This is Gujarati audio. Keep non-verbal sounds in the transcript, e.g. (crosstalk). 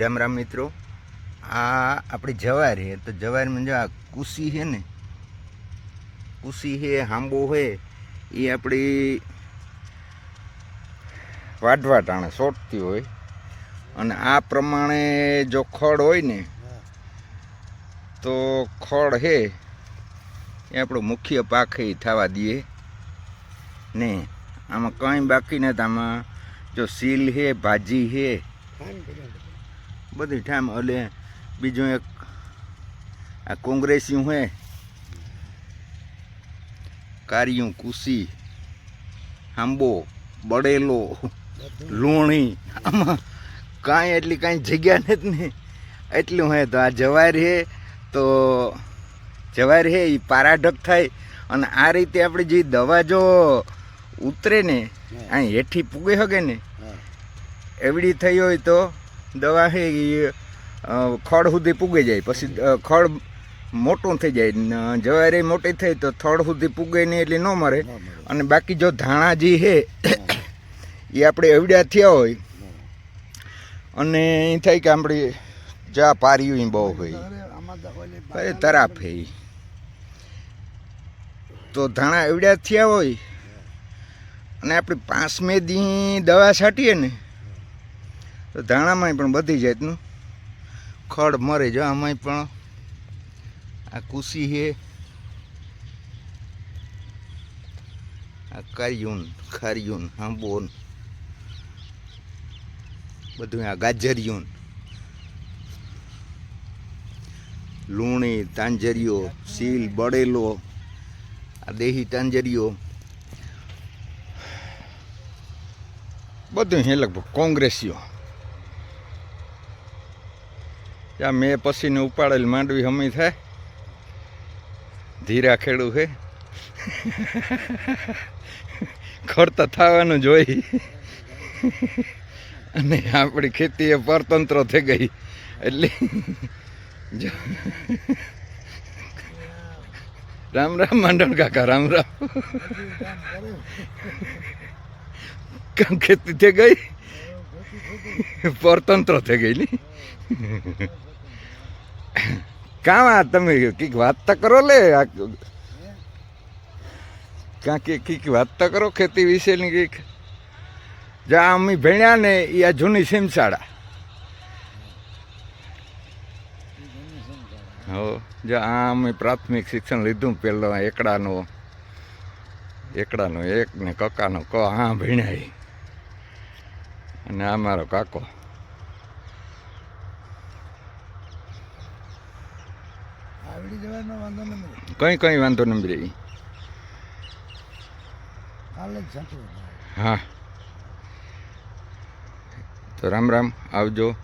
રામ રામ મિત્રો. આ આપણી જવાર છે તો જવારમાં જો આ કુસી છે ને? કુસી છે હાંબો છે એ આપણી વાઢવા ટાણે સોટતી હોય. અને આ પ્રમાણે જો ખડ હોય ને, તો ખડ છે એ આપણો મુખ્ય પાક એ થવા દઈએ. ને આમાં કંઈ બાકી નથી. આમાં જો સીલ છે ભાજી છે બધી ઠામ એટલે બીજું એક આ કોંગ્રેસિયું હે. કારિયું કુસી આંબો બળેલો લૂણી. આમાં કાંઈ એટલી કાંઈ જગ્યા નથી ને. એટલું હે તો આ જવાર હે તો જવાર હે એ પારાઢક થાય. અને આ રીતે આપણે જે દવા જો ઉતરે ને અહીં હેઠી પૂગે શકે ને એવડી થઈ હોય તો દવા છે એ ખડ સુધી પૂગે જાય. પછી ખડ મોટું થઈ જાય. જવારે મોટી થઈ તો થડ સુધી પૂગે નહીં એટલે ન મરે. અને બાકી જો ધાણા જે છે એ આપણે એવડ્યા થયા હોય અને એ થાય કે આપણે જા પાર્યું બહુ હોય. અરે તરાપ હે તો ધાણા એવડ્યા થયા હોય અને આપણે પાંચમે દી દવા છાંટીએ ને તો ધાણામાં પણ બધી જાતનું. ખડ મરે જો આમાંય પણ આ કુસી છે. આ કારિયુન ખારિયુન હાંબોન. બધું આ ગાજરિયુન લૂણી, તાંજરીઓ સીલ બળેલો, આ દેહી તાંજરીઓ. બધું હે લગભગ કોંગ્રેસીઓ. ત્યાં મેં પછીને ઉપાડેલ માંડવી હમી થાય ધીરા ખેડું છે. ખર્ચ થવાનું જોઈ અને આપણી ખેતી એ પરતંત્ર થઈ ગઈ. એટલે રામ રામ માંડણ કાકા, રામ રામ. કામ ખેતી થઈ ગઈ? (laughs) પરતંત્ર થઈ ગઈ ની કામ આ તમે કંઈક વાત તો કરો લે કાં કે કંઈક વાત તો કરો ખેતી વિશેની કંઈક. જ્યાં અમે ભણ્યા ને એ આ જૂની સિમસાડા હો જ્યાં આ અમે પ્રાથમિક શિક્ષણ લીધું પેલો એકડાનો એકડાનો એક ને કકાનો ક હા ભણ્યા. અને આ મારો કાકો કઈ કઈ વાંધો નંબર રહી. હા. તો રામ રામ આવજો.